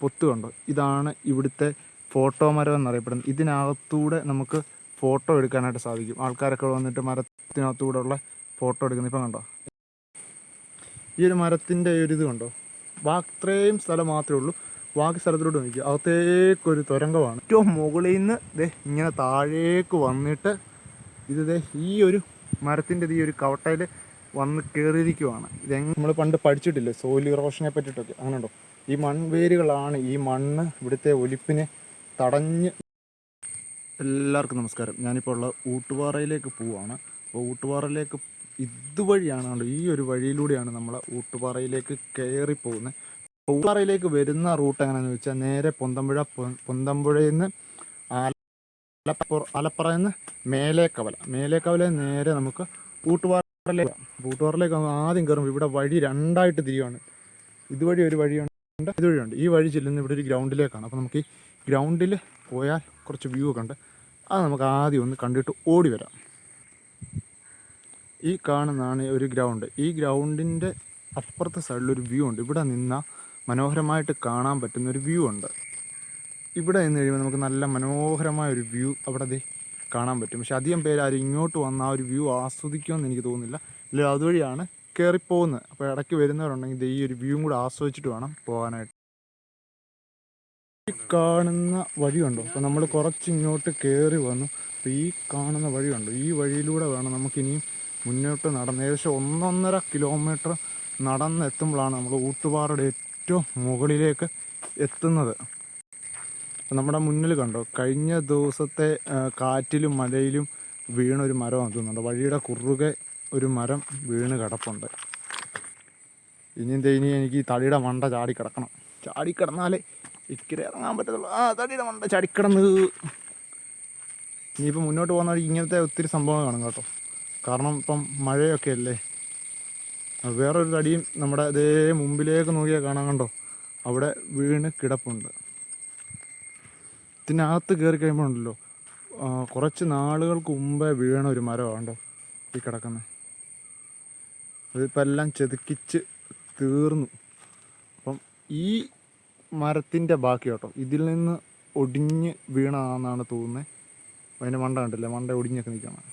പൊത്ത് കണ്ടോ ഇതാണ് ഇവിടുത്തെ ഫോട്ടോ മരം എന്നറിയപ്പെടുന്നത്. ഇതിനകത്തൂടെ നമുക്ക് ഫോട്ടോ എടുക്കാനായിട്ട് സാധിക്കും. ആൾക്കാരൊക്കെ വന്നിട്ട് മരത്തിനകത്തൂടെ ഉള്ള ഫോട്ടോ എടുക്കുന്നത് ഇപ്പം കണ്ടോ? ഈ ഒരു മരത്തിന്റെ ഒരു ഇത് കണ്ടോ? അത്രയും സ്ഥലം മാത്രമേ ഉള്ളൂ. ബാക്കി സ്ഥലത്തിലോട്ട് നോക്കി അകത്തേക്കൊരു തുരങ്കമാണ്. ഏറ്റവും മുകളിൽ നിന്ന് ദേ ഇങ്ങനെ താഴേക്ക് വന്നിട്ട് ഇത് ദേ ഈ ഒരു മരത്തിന്റെ ഈ ഒരു കവട്ടയിൽ വന്ന് കയറിയിരിക്കുവാണ്. ഇതെങ്ങനെ നമ്മൾ പണ്ട് പഠിച്ചിട്ടില്ലേ? സോയിൽ ഇറോഷനെ പറ്റിയിട്ടൊക്കെ. അങ്ങനെ ഉണ്ടോ? ഈ മൺവേരുകളാണ് ഈ മണ്ണ് ഇവിടുത്തെ ഒലിപ്പിനെ തടഞ്ഞ്. എല്ലാവർക്കും നമസ്കാരം. ഞാനിപ്പോൾ ഉള്ള ഊട്ടുപാറയിലേക്ക് പോവുകയാണ് അപ്പോൾ ഊട്ടുപാറയിലേക്ക് ഇതുവഴിയാണ് ഈ ഒരു വഴിയിലൂടെയാണ് നമ്മൾ ഊട്ടുപാറയിലേക്ക് കയറി പോകുന്നത് ഊട്ടുപാറയിലേക്ക് വരുന്ന റൂട്ട് എങ്ങനെയാണെന്ന് വെച്ചാൽ നേരെ പൊന്തമ്പുഴ പൊന്തമ്പുഴയിൽ നിന്ന് ആലപ്പുറ ആലപ്പുറയിൽ നിന്ന് മേലേക്കവല. മേലേക്കവല നേരെ നമുക്ക് ഊട്ടുപാറയിലേക്ക് ഊട്ടുപാറയിലേക്ക് ആദ്യം കയറുമ്പോൾ ഇവിടെ വഴി രണ്ടായിട്ട് തിരിയുവാണ്. ഇതുവഴി ഒരു വഴിയുണ്ട്. ഇതുവഴിയുണ്ട്. ഈ വഴി ചെല്ലുന്ന ഇവിടെ ഒരു ഗ്രൗണ്ടിലേക്കാണ്. അപ്പോൾ നമുക്ക് ഈ ഗ്രൗണ്ടിൽ പോയാൽ കുറച്ച് വ്യൂ ഒക്കെ ഉണ്ട്. അത് നമുക്ക് ആദ്യം ഒന്ന് കണ്ടിട്ട് ഓടി വരാം. ഈ കാണുന്നതാണ് ഒരു ഗ്രൗണ്ട്. ഈ ഗ്രൗണ്ടിന്റെ അപ്പുറത്തെ സൈഡിലൊരു വ്യൂ ഉണ്ട്. ഇവിടെ നിന്നാൽ മനോഹരമായിട്ട് കാണാൻ പറ്റുന്ന ഒരു വ്യൂ ഉണ്ട്. ഇവിടെ നിന്ന് കഴിയുമ്പോൾ നമുക്ക് നല്ല മനോഹരമായ ഒരു വ്യൂ അവിടെ കാണാൻ പറ്റും. പക്ഷെ അധികം പേര് ആരും ഇങ്ങോട്ട് വന്ന ആ ഒരു വ്യൂ ആസ്വദിക്കുമെന്ന് എനിക്ക് തോന്നുന്നില്ല. അല്ലെങ്കിൽ അതുവഴിയാണ് കയറിപ്പോകുന്നത്. അപ്പോൾ ഇടയ്ക്ക് വരുന്നവരുണ്ടെങ്കിൽ ഈ ഒരു വ്യൂ കൂടെ ആസ്വദിച്ചിട്ട് വേണം പോകാനായിട്ട്. കാണുന്ന വഴിയുണ്ടോ അപ്പോൾ നമ്മൾ കുറച്ചിങ്ങോട്ട് കയറി വന്നു. അപ്പോൾ ഈ കാണുന്ന വഴിയുണ്ടോ ഈ വഴിയിലൂടെ വേണം നമുക്കിനിയും മുന്നോട്ട് നടന്ന്. ഏകദേശം ഒന്നൊന്നര കിലോമീറ്റർ നടന്നെത്തുമ്പോഴാണ് നമ്മൾ ഊട്ടുപാറയുടെ ഏറ്റവും മുകളിലേക്ക് എത്തുന്നത്. നമ്മുടെ മുന്നിൽ കണ്ടോ? കഴിഞ്ഞ ദിവസത്തെ കാറ്റിലും മലയിലും വീണൊരു മരം എത്തുന്നുണ്ട് വഴിയുടെ കുറുകെ ഒരു മരം വീണ് കിടപ്പുണ്ട്. ഇനി എന്താ ഇനി എനിക്ക് ഈ തടിയുടെ മണ്ട ചാടി കിടന്നാലേ ഇക്കരെ ഇറങ്ങാൻ പറ്റത്തുള്ളൂ. ആ തടിയുടെ മണ്ട ചാടിക്കിടന്ന് ഇനിയിപ്പോൾ മുന്നോട്ട് പോകുന്ന വഴി ഇങ്ങനത്തെ ഒത്തിരി സംഭവം കാണും കേട്ടോ. കാരണം ഇപ്പം മഴയൊക്കെ അല്ലേ? വേറൊരു തടിയും നമ്മുടെ അതേ മുമ്പിലേക്ക് നോക്കിയാൽ കാണാൻ കണ്ടോ? അവിടെ വീണ് കിടപ്പുണ്ട്. ഇതിനകത്ത് കയറി കഴിയുമ്പോൾ ഉണ്ടല്ലോ കുറച്ച് നാളുകൾക്ക് മുമ്പേ വീണ ഒരു മരമാണ് കേട്ടോ ഈ കിടക്കുന്നത് അതിപ്പോൾ എല്ലാം ചെതുക്കിച്ച് തീർന്നു. അപ്പം ഈ മരത്തിന്റെ ബാക്കി കേട്ടോ ഇതിൽ നിന്ന് ഒടിഞ്ഞ് വീണാന്നാണ് തോന്നുന്നത് അതിന്റെ മണ്ട കണ്ടില്ല മണ്ട ഒടിഞ്ഞൊക്കെ നിൽക്കണം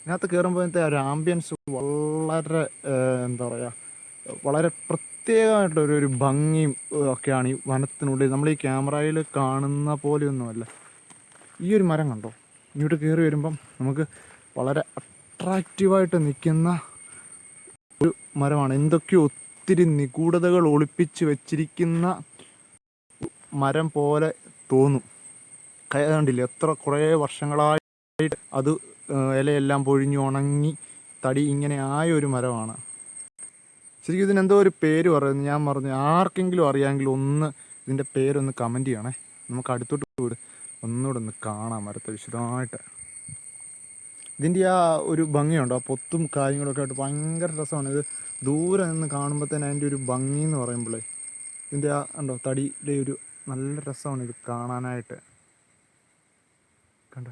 ഇതിനകത്ത് കയറുമ്പോഴത്തെ ഒരു ആംബിയൻസ് വളരെ എന്താ പറയുക വളരെ പ്രത്യേകമായിട്ടൊരു ഒരു ഭംഗിയും ഒക്കെയാണ് ഈ വനത്തിനുള്ളിൽ. നമ്മൾ ഈ ക്യാമറയിൽ കാണുന്ന പോലെയൊന്നുമല്ല. ഈ ഒരു മരം കണ്ടോ? ഇങ്ങോട്ട് കയറി വരുമ്പം നമുക്ക് വളരെ അട്രാക്റ്റീവായിട്ട് നിൽക്കുന്ന ഒരു മരമാണ്. എന്തൊക്കെയോ ഒത്തിരി നിഗൂഢതകൾ ഒളിപ്പിച്ച് വെച്ചിരിക്കുന്ന മരം പോലെ തോന്നും. ക- എത്ര കുറേ വർഷങ്ങളായിട്ട് അത് ഇലയെല്ലാം പൊഴിഞ്ഞു ഉണങ്ങി തടി ഇങ്ങനെ ആയ ഒരു മരമാണ്. ശരിക്കും ഇതിനെന്തോ ഒരു പേര് പറയുന്നത് ഞാൻ പറഞ്ഞു ആർക്കെങ്കിലും അറിയാമെങ്കിൽ ഒന്ന് ഇതിന്റെ പേരൊന്ന് കമന്റ് ചെയ്യണേ. നമുക്ക് അടുത്തോട്ട് പോയിട്ട് ഒന്നുകൂടെ ഒന്ന് കാണാം മരത്തെ വിശദമായിട്ട്. ഇതിന്റെ ആ ഒരു ഭംഗിയുണ്ടോ? ആ പൊത്തും കാര്യങ്ങളൊക്കെ ആയിട്ട് ഭയങ്കര രസമാണ്. ഇത് ദൂരെ നിന്ന് കാണുമ്പോൾ തന്നെ അതിന്റെ ഒരു ഭംഗി എന്ന് പറയുമ്പോഴേ ഇതിന്റെ ആ ഉണ്ടോ തടിയിലെ ഒരു നല്ല രസമാണ് ഇത് കാണാനായിട്ട്. കണ്ട?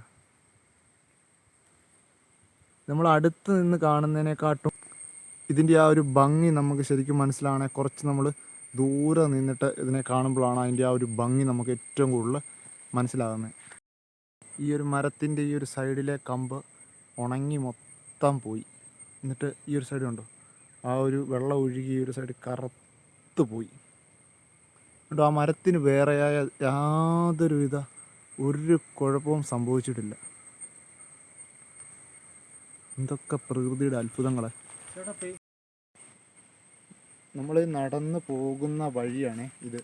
നമ്മൾ അടുത്ത് നിന്ന് കാണുന്നതിനെക്കാട്ടും ഇതിന്റെ ആ ഒരു ഭംഗി നമുക്ക് ശരിക്കും മനസ്സിലാവണേ കുറച്ച് നമ്മൾ ദൂരെ നിന്നിട്ട് ഇതിനെ കാണുമ്പോഴാണ് അതിന്റെ ആ ഒരു ഭംഗി നമുക്ക് ഏറ്റവും കൂടുതൽ മനസ്സിലാകുന്നത്. ഈ ഒരു മരത്തിന്റെ ഈ ഒരു സൈഡിലെ കമ്പ് ഉണങ്ങി മൊത്തം പോയി. എന്നിട്ട് ഈ ഒരു സൈഡ് ഉണ്ടോ ആ ഒരു വെള്ളം ഒഴുകി ഈ ഒരു സൈഡ് കറുത്ത് പോയി. എന്നിട്ട് ആ മരത്തിന് വേറെയായ യാതൊരു വിധ ഒരു കുഴപ്പവും സംഭവിച്ചിട്ടില്ല. എന്തൊക്കെ പ്രകൃതിയുടെ അത്ഭുതങ്ങളെ. നമ്മൾ നടന്ന് പോകുന്ന വഴിയാണ് ഇത്.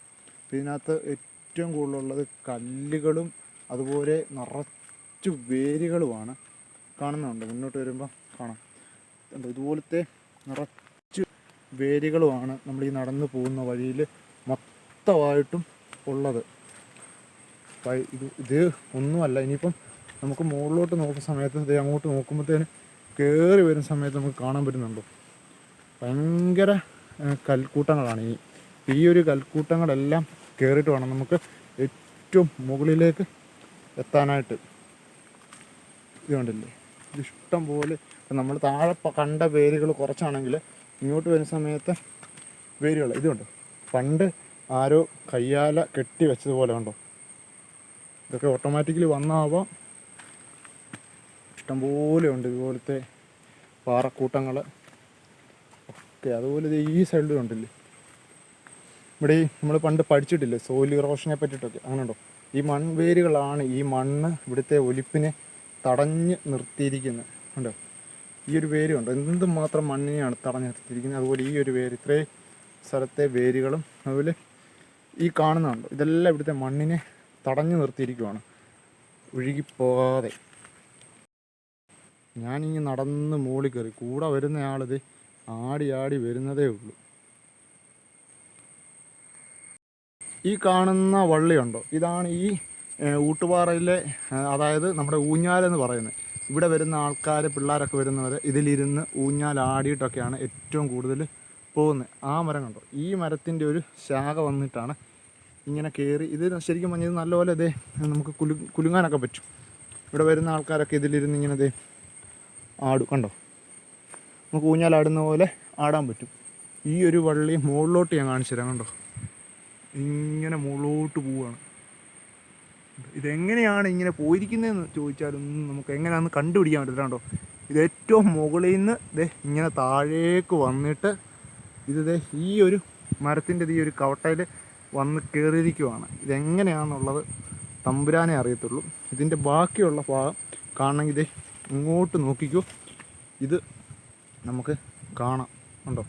ഇതിനകത്ത് ഏറ്റവും കൂടുതലുള്ളത് കല്ലുകളും അതുപോലെ നിറച്ചു വേരുകളുമാണ്. കാണുന്നുണ്ട്. മുന്നോട്ട് വരുമ്പോൾ കാണാം. എന്താ ഇതുപോലത്തെ നിറച്ച് വേരുകളുമാണ് നമ്മൾ ഈ നടന്നു പോകുന്ന വഴിയിൽ മൊത്തമായിട്ടും ഉള്ളത്. ഇത് ഇത് ഒന്നുമല്ല. ഇനിയിപ്പം നമുക്ക് മുകളിലോട്ട് നോക്കുന്ന സമയത്ത് അങ്ങോട്ട് നോക്കുമ്പോഴത്തേന് കയറി വരുന്ന സമയത്ത് നമുക്ക് കാണാൻ പറ്റുന്നുണ്ടോ. ഭയങ്കര കൽക്കൂട്ടങ്ങളാണ്. ഈ ഈ ഒരു കൽക്കൂട്ടങ്ങളെല്ലാം കയറിയിട്ട് വേണം നമുക്ക് ഏറ്റവും മുകളിലേക്ക് എത്താനായിട്ട്. ഇത് കണ്ടില്ലേ? ഇത് ഇഷ്ടം പോലെ നമ്മൾ താഴെ കണ്ട വേരുകൾ കുറച്ചാണെങ്കിൽ ഇങ്ങോട്ട് വരുന്ന സമയത്ത് വേരുകൾ ഇതുണ്ട് പണ്ട് ആരോ കയ്യാല കെട്ടി വെച്ചതുപോലെ ഉണ്ടോ ഇതൊക്കെ ഓട്ടോമാറ്റിക്കലി വന്നാവാം. ഇഷ്ടംപോലെ ഉണ്ട് ഇതുപോലത്തെ പാറക്കൂട്ടങ്ങൾ ഒക്കെ അതുപോലെ ഈ സൈഡിലും ഉണ്ടല്ലേ? ഇവിടെ ഈ നമ്മൾ പണ്ട് പഠിച്ചിട്ടില്ലേ? സോയിൽ ഇറോഷനെ പറ്റിയിട്ടൊക്കെ. അങ്ങനെ ഉണ്ടോ? ഈ മൺവേരുകളാണ് ഈ മണ്ണ് ഇവിടുത്തെ ഒലിപ്പിനെ തടഞ്ഞ് നിർത്തിയിരിക്കുന്നത് കണ്ടോ? ഈ ഒരു വേര് കണ്ടോ എന്തുമാത്രം മണ്ണിനെയാണ് തടഞ്ഞ് നിർത്തിയിരിക്കുന്നത് അതുപോലെ ഈ ഒരു വേര് ഇത്രയും സ്ഥലത്തെ വേരുകളും അതുപോലെ ഈ കാണുന്നുണ്ടോ. ഇതെല്ലാം ഇവിടുത്തെ മണ്ണിനെ തടഞ്ഞു നിർത്തിയിരിക്കുവാണ്. ഒഴുകിപ്പോകാതെ. ഞാനിങ്ങ് നടന്ന് മുകളിൽ കയറി. കൂടെ വരുന്നയാളിത് ആടി ആടി വരുന്നതേ ഉള്ളൂ. ഈ കാണുന്ന വള്ളിയുണ്ടോ? ഇതാണ് ഈ ഊട്ടുപാറയിലെ അതായത് നമ്മുടെ ഊഞ്ഞാലെന്ന് പറയുന്നത്. ഇവിടെ വരുന്ന ആൾക്കാർ പിള്ളേരൊക്കെ വരുന്നവർ ഇതിലിരുന്ന് ഊഞ്ഞാൽ ആടിയിട്ടൊക്കെയാണ് ഏറ്റവും കൂടുതൽ പോകുന്നത്. ആ മരം കണ്ടോ? ഈ മരത്തിന്റെ ഒരു ശാഖ വന്നിട്ടാണ് ഇങ്ങനെ കയറി ഇത് ശരിക്കും പറഞ്ഞാൽ ഇത് നല്ലപോലെ ഇതേ നമുക്ക് കുലു കുലുങ്ങാനൊക്കെ പറ്റും. ഇവിടെ വരുന്ന ആൾക്കാരൊക്കെ ഇതിലിരുന്ന് ഇങ്ങനെ ഇതേ ആടും. കണ്ടോ? നമുക്ക് ഊഞ്ഞാലാടുന്ന പോലെ ആടാൻ പറ്റും. ഈ ഒരു വള്ളി മുകളിലോട്ട് ഞാൻ കാണിച്ചു തരാം കണ്ടോ? ഇങ്ങനെ മുകളിലോട്ട് പോവുകയാണ് ഇതെങ്ങനെയാണ് ഇങ്ങനെ പോയിരിക്കുന്നതെന്ന് ചോദിച്ചാലൊന്നും നമുക്ക് എങ്ങനെയാണെന്ന് കണ്ടുപിടിക്കാൻ പറ്റില്ല കേട്ടോ ഇത് ഏറ്റവും മുകളിൽ നിന്ന് ദേ ഇങ്ങനെ താഴേക്ക് വന്നിട്ട് ഇത് ഈ ഒരു മരത്തിന്റെ ഈ ഒരു കവട്ടയിൽ വന്ന് കയറിയിരിക്കുവാണ്. ഇതെങ്ങനെയാണെന്നുള്ളത് തമ്പുരാനെ അറിയത്തുള്ളൂ. ഇതിന്റെ ബാക്കിയുള്ള ഭാഗം കാണണമെങ്കിൽ ദേ ഇങ്ങോട്ട് നോക്കിക്കോ. ഇത് നമുക്ക് കാണാം. ഉണ്ടോ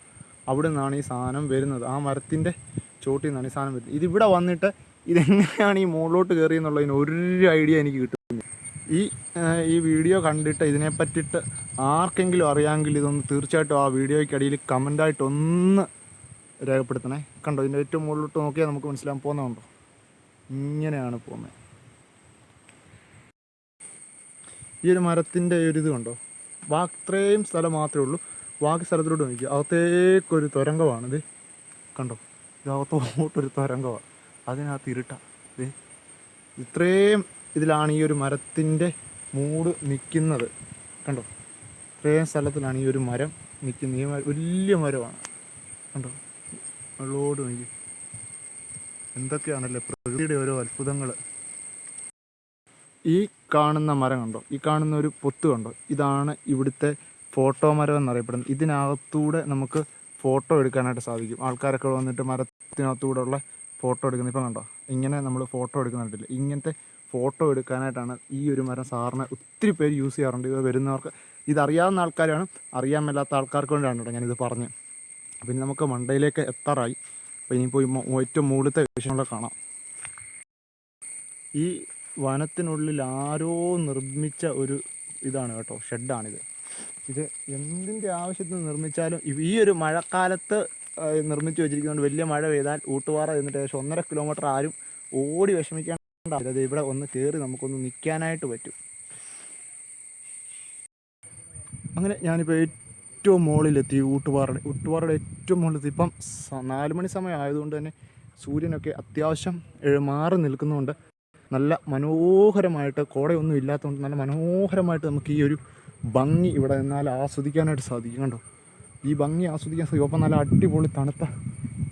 അവിടെ നിന്നാണ് ഈ സാധനം വരുന്നത്. ആ മരത്തിന്റെ ചോട്ടിൽ നിന്നാണ് ഈ സാധനം വരുന്നത്. ഇതിവിടെ വന്നിട്ട് ഇതെങ്ങനെയാണ് ഈ മുകളിലോട്ട് കയറി എന്നുള്ളതിന് ഒരു ഐഡിയ എനിക്ക് കിട്ടുന്നില്ല. ഈ ഈ വീഡിയോ കണ്ടിട്ട് ഇതിനെ പറ്റിയിട്ട് ആർക്കെങ്കിലും അറിയാമെങ്കിൽ ഇതൊന്ന് തീർച്ചയായിട്ടും ആ വീഡിയോയ്ക്കടിയിൽ കമന്റായിട്ടൊന്ന് രേഖപ്പെടുത്തണേ. കണ്ടോ ഇതിന്റെ ഏറ്റവും മുകളിലോട്ട് നോക്കിയാൽ നമുക്ക് മനസ്സിലാകാൻ പോകുന്നുണ്ടോ ഇങ്ങനെയാണ് പോകുന്നത്. ഈ ഒരു മരത്തിന്റെ ഒരു ഇത് കണ്ടോ? അത്രയും സ്ഥലം മാത്രമേ ഉള്ളൂ. ബാക്കി സ്ഥലത്തിലോട്ട് നോക്കി അകത്തേക്കൊരു തുരങ്കമാണിത്. കണ്ടോ? ഇതകത്തോട്ടൊരു തുരങ്കമാണ്. അതിനകത്ത് ഇരുട്ട. ഇത് ഇത്രയും ഇതിലാണ് ഈ ഒരു മരത്തിന്റെ മൂട് നിൽക്കുന്നത് കണ്ടോ? ഇത്രയും സ്ഥലത്തിലാണ് ഈ ഒരു മരം നിൽക്കുന്നത് ഈ മരം വലിയ മരമാണ്. കണ്ടോ? വെള്ളോട് നോക്കി. എന്തൊക്കെയാണല്ലേ പ്രകൃതിയുടെ ഓരോ അത്ഭുതങ്ങൾ ഈ കാണുന്ന മരം കണ്ടോ? ഈ കാണുന്ന ഒരു പൊത്ത് കണ്ടോ? ഇതാണ് ഇവിടുത്തെ ഫോട്ടോ മരം എന്നറിയപ്പെടുന്നത്. ഇതിനകത്തൂടെ നമുക്ക് ഫോട്ടോ എടുക്കാനായിട്ട് സാധിക്കും. ആൾക്കാരൊക്കെ വന്നിട്ട് മരത്തിനകത്തൂടെ ഉള്ള ഫോട്ടോ എടുക്കുന്നത് ഇപ്പം കണ്ടോ? ഇങ്ങനെ നമ്മൾ ഫോട്ടോ എടുക്കുന്നുണ്ടല്ലോ ഇങ്ങനത്തെ ഫോട്ടോ എടുക്കാനായിട്ടാണ് ഈ ഒരു മരം സാറിനെ ഒത്തിരി പേര് യൂസ് ചെയ്യാറുണ്ട്. ഇത് വരുന്നവർക്ക് ഇതറിയാവുന്ന ആൾക്കാരാണ് അറിയാൻ മേലാത്ത ആൾക്കാർക്ക് വേണ്ടിയാണ് കേട്ടോ ഞാനിത് പറഞ്ഞ്. പിന്നെ നമുക്ക് മണ്ടയിലേക്ക് എത്താറായി. അപ്പോൾ ഇനിയിപ്പോൾ ഏറ്റവും മുകളിലത്തെ വിഷയങ്ങളെ കാണാം. ഈ വനത്തിനുള്ളിൽ ആരോ നിർമ്മിച്ച ഒരു ഇതാണ് കേട്ടോ ഷെഡാണിത്. ഇത് എന്തിന്റെ ആവശ്യത്തിന് നിർമ്മിച്ചാലും ഈ ഒരു മഴക്കാലത്ത് നിർമ്മിച്ച് വെച്ചിരിക്കുന്നതുകൊണ്ട് വലിയ മഴ പെയ്താൽ ഊട്ടുപാറ എന്നിട്ട് ഏകദേശം ഒന്നര കിലോമീറ്റർ ആരും ഓടി വിഷമിക്കേണ്ട അത് ഇവിടെ ഒന്ന് കയറി നമുക്കൊന്ന് നിൽക്കാനായിട്ട് പറ്റും. അങ്ങനെ ഞാനിപ്പോൾ ഏറ്റവും മുകളിലെത്തി ഊട്ടുപാറയുടെ ഊട്ടുപാറയുടെ ഏറ്റവും മുകളിലെത്തി ഇപ്പം നാല് മണി സമയം ആയതുകൊണ്ട് തന്നെ സൂര്യനൊക്കെ അത്യാവശ്യം മാറി നിൽക്കുന്നതുകൊണ്ട് നല്ല മനോഹരമായിട്ട് കോടയൊന്നും ഇല്ലാത്തതുകൊണ്ട് നല്ല മനോഹരമായിട്ട് നമുക്ക് ഈ ഒരു ഭംഗി ഇവിടെ നിന്നാൽ ആസ്വദിക്കാനായിട്ട് സാധിക്കും കണ്ടോ? ഈ ഭംഗി ആസ്വദിക്കാൻ സാധിക്കും. അപ്പം നല്ല അടിപൊളി തണുത്ത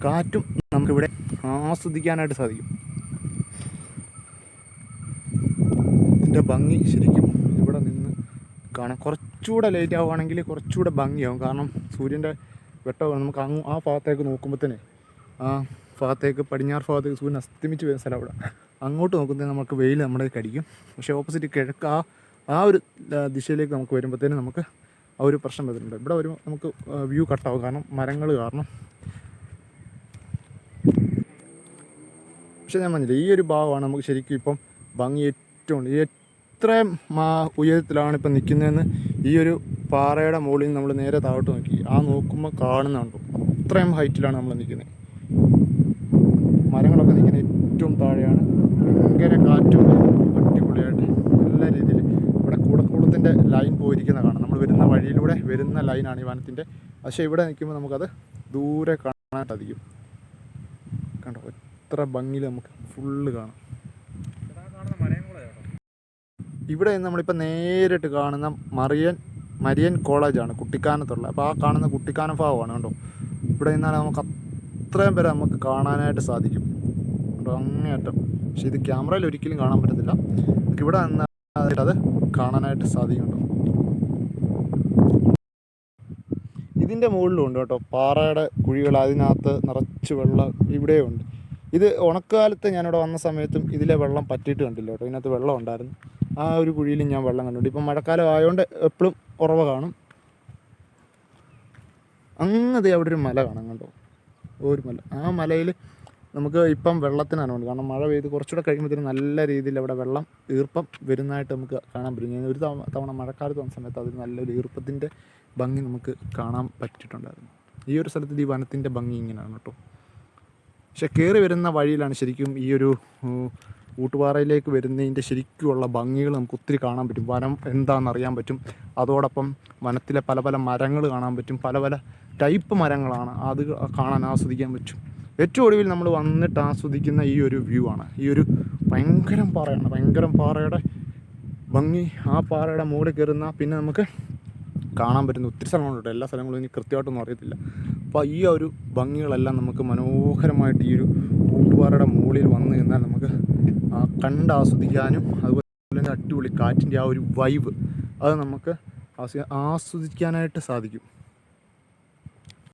കാറ്റും നമുക്കിവിടെ ആസ്വദിക്കാനായിട്ട് സാധിക്കും. ഇതിന്റെ ഭംഗി ശരിക്കും ഇവിടെ നിന്ന് കാണാം കുറച്ചുകൂടെ ലേറ്റ് ആവുകയാണെങ്കിൽ കുറച്ചുകൂടെ ഭംഗിയാവും. കാരണം സൂര്യന്റെ വെട്ടമാണ് നമുക്ക് അങ്ങ് ആ ഭാഗത്തേക്ക് നോക്കുമ്പോഴത്തേനെ ആ ഭാഗത്തേക്ക് പടിഞ്ഞാറ് ഭാഗത്തേക്ക് സൂര്യൻ അസ്തമിച്ച് വരുന്ന സ്ഥലം അവിടെ. അങ്ങോട്ട് നോക്കുമ്പോൾ നമുക്ക് വെയിൽ നമ്മുടെ കടിക്കും. പക്ഷേ ഓപ്പോസിറ്റ് കിഴക്ക് ആ ആ ഒരു ദിശയിലേക്ക് നമുക്ക് വരുമ്പോഴത്തേനും നമുക്ക് ആ ഒരു പ്രശ്നം വരുന്നുണ്ട്. ഇവിടെ ഒരു നമുക്ക് വ്യൂ കട്ടാവും കാരണം മരങ്ങൾ കാരണം. പക്ഷേ ഞാൻ പറഞ്ഞില്ല ഈ ഒരു ഭാഗമാണ് നമുക്ക് ശരിക്കും ഇപ്പം ഭംഗി ഏറ്റവും എത്രയും ഉയരത്തിലാണ് ഇപ്പം നിൽക്കുന്നതെന്ന് ഈ ഒരു പാറയുടെ മുകളിൽ നമ്മൾ നേരെ താഴോട്ട് നോക്കി. ആ നോക്കുമ്പോൾ കാണുന്നുണ്ട് അത്രയും ഹൈറ്റിലാണ് നമ്മൾ നിൽക്കുന്നത്. മരങ്ങളൊക്കെ നിൽക്കുന്ന ഏറ്റവും താഴെയാണ്. ഭയങ്കര കാറ്റും അടിപൊളിയായിട്ട് നല്ല രീതിയിൽ കൂടക്കൂടത്തിന്റെ ലൈൻ പോയിരിക്കുന്ന കാണാം. നമ്മൾ വരുന്ന വഴിയിലൂടെ വരുന്ന ലൈനാണ് ഈ വനത്തിന്റെ പക്ഷേ ഇവിടെ നിൽക്കുമ്പോൾ നമുക്കത് ദൂരെ കാണാൻ സാധിക്കും. കണ്ടോ? എത്ര ഭംഗിയിൽ നമുക്ക് ഫുള്ള് കാണാം. ഇവിടെ നിന്ന് നമ്മളിപ്പോൾ നേരിട്ട് കാണുന്ന മറിയൻ മരിയൻ കോളേജാണ് കുട്ടിക്കാനത്തുള്ള. അപ്പോൾ ആ കാണുന്ന കുട്ടിക്കാനം ഭാഗമാണ് കണ്ടോ? ഇവിടെ നിന്നാൽ നമുക്ക് അത്രയും പേരെ നമുക്ക് കാണാനായിട്ട് സാധിക്കും. കണ്ടോ? അങ്ങേയറ്റം. പക്ഷേ ഇത് ക്യാമറയിൽ ഒരിക്കലും കാണാൻ പറ്റത്തില്ല. നമുക്ക് ഇവിടെ നിന്നായിട്ട് അത് കാണാനായിട്ട് സാധിക്കുന്നുണ്ടോ ഇതിന്റെ മുകളിലും ഉണ്ട് കേട്ടോ. പാറയുടെ കുഴികൾ അതിനകത്ത് നിറച്ച് വെള്ളം ഇവിടെയുണ്ട്. ഇത് ഉണക്കാലത്ത് ഞാനിവിടെ വന്ന സമയത്തും ഇതിലെ വെള്ളം പറ്റിയിട്ട് കണ്ടില്ല കേട്ടോ. ഇതിനകത്ത് വെള്ളം ഉണ്ടായിരുന്നു. ആ ഒരു കുഴിയിലും ഞാൻ വെള്ളം കണ്ടിട്ടുണ്ട്. ഇപ്പം മഴക്കാലം ആയതുകൊണ്ട് എപ്പോഴും ഉറവ കാണും. അങ്ങതെ അവിടെ ഒരു മല കാണാൻ കണ്ടോ? ഒരു മല. ആ മലയിൽ നമുക്ക് ഇപ്പം വെള്ളത്തിനാണ് കാരണം മഴ പെയ്ത് കുറച്ചുകൂടെ കഴിയുമ്പോഴത്തേനും നല്ല രീതിയിൽ അവിടെ വെള്ളം ഈർപ്പം വരുന്നതായിട്ട് നമുക്ക് കാണാൻ പറ്റും. ഒരു തവണ തവണ മഴക്കാലത്ത് വന്ന സമയത്ത് അതിൽ നല്ലൊരു ഈർപ്പത്തിന്റെ ഭംഗി നമുക്ക് കാണാൻ പറ്റിയിട്ടുണ്ടായിരുന്നു. ഈ ഒരു സ്ഥലത്ത് ഈ വനത്തിന്റെ ഭംഗി ഇങ്ങനെയാണ് കേട്ടോ. പക്ഷെ കയറി വരുന്ന വഴിയിലാണ് ശരിക്കും ഈ ഒരു ഊട്ടുപാറയിലേക്ക് വരുന്നതിന്റെ ശരിക്കുമുള്ള ഭംഗികൾ നമുക്ക് ഒത്തിരി കാണാൻ പറ്റും. വനം എന്താണെന്ന് അറിയാൻ പറ്റും. അതോടൊപ്പം വനത്തിലെ പല പല മരങ്ങൾ കാണാൻ പറ്റും. പല പല ടൈപ്പ് മരങ്ങളാണ് അത് കാണാൻ ആസ്വദിക്കാൻ പറ്റും. ഏറ്റവും ഒടുവിൽ നമ്മൾ വന്നിട്ട് ആസ്വദിക്കുന്ന ഈ ഒരു വ്യൂ ആണ്. ഈ ഒരു ഭയങ്കരം പാറയാണ്. ഭയങ്കരം പാറയുടെ ഭംഗി ആ പാറയുടെ മുകളിൽ കയറുന്ന പിന്നെ നമുക്ക് കാണാൻ പറ്റുന്ന ഒത്തിരി സ്ഥലങ്ങളുണ്ട്. എല്ലാ സ്ഥലങ്ങളും ഇനി കൃത്യമായിട്ടൊന്നും അറിയത്തില്ല. അപ്പോൾ ഈ ഒരു ഭംഗികളെല്ലാം നമുക്ക് മനോഹരമായിട്ട് ഈ ഒരു കൂട്ടുപാറയുടെ മുകളിൽ വന്നു കഴിഞ്ഞാൽ നമുക്ക് കണ്ട് ആസ്വദിക്കാനും അതുപോലെ അടിപൊളി കാറ്റിന്റെ ആ ഒരു വൈബ് അത് നമുക്ക് ആസ്വ- ആസ്വദിക്കാനായിട്ട് സാധിക്കും.